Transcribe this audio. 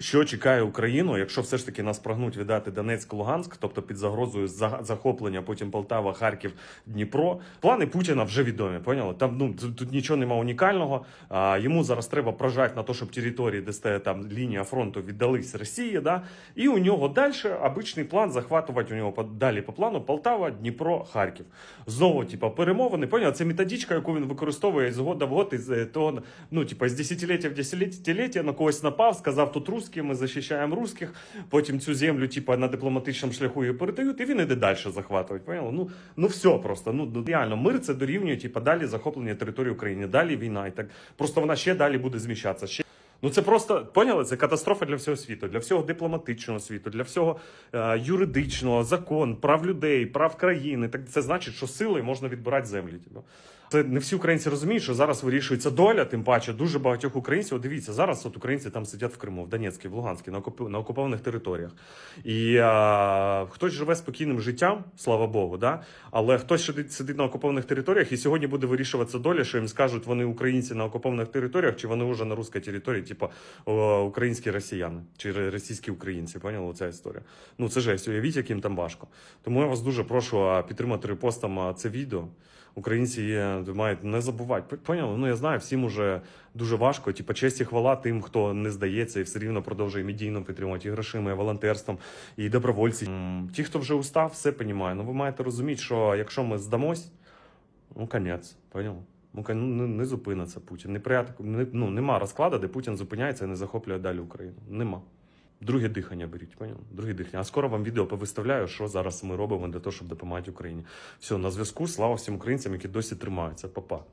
Що чекає Україну, якщо все ж таки нас прагнуть віддати Донецьк, Луганськ, тобто під загрозою захоплення, потім Полтава, Харків, Дніпро. Плани Путіна вже відомі. Поняли? Там ну тут, нічого немає унікального. А, йому зараз треба прожати на те, щоб території, де стоїть там лінія фронту, віддались Росії. Да? І у нього далі обичний план захватувати у нього далі по плану Полтава, Дніпро, Харків. Знову, типа, перемовини. Поняли? Це методичка, яку він використовує з года в год, із е, того, ну, типа, з десятиліття в десятиліття на когось напав, сказав тут русські, ми захищаємо русських. Потім цю землю, типа, на дипломатичному шляху її передають, і він іде далі захватувати. Поняло? Ну, ну все просто. Ну ну, реально, мир це дорівнює, типа, далі захоплення території України, далі війна. І так просто вона ще далі буде зміщатися. Ще Ну це просто поняли? Це катастрофа для всього світу, для всього дипломатичного світу, для всього е, юридичного, закон, прав людей, прав країни. Так це значить, що силою можна відбирати землі. Типу. Це не всі українці розуміють, що зараз вирішується доля, тим паче дуже багатьох українців. От Дивіться, зараз от українці там сидять в Криму, в Донецькій, в Луганській, на, окуп... на окупованих територіях. І а, хтось живе спокійним життям, слава Богу, да? але хтось сидить, сидить на окупованих територіях, і сьогодні буде вирішуватися доля, що їм скажуть, вони українці на окупованих територіях, чи вони вже на русській території, типу українські росіяни, чи російські українці. Поняли ця історія? Ну це жесть, уявіть, яким там важко. Тому я вас дуже прошу підтримати репостом це відео. Українці є, мають не забувати. Поняли? Ну я знаю, всім уже дуже важко. Типа честь і хвала тим, хто не здається і все рівно продовжує медійно підтримувати і грошима, і волонтерством, і добровольці. Ті, хто вже устав, все понімає. Ну ви маєте розуміти, що якщо ми здамось, ну конець. Поняли? Ну, ну, не, зупиниться Путін. Не, порядок- не, ну, нема розкладу, де Путін зупиняється і не захоплює далі Україну. Нема. Друге дихання беріть, поняв? Друге дихання. А скоро вам відео повиставляю, що зараз ми робимо для того, щоб допомагати Україні. Все, на зв'язку. Слава всім українцям, які досі тримаються. Па-па.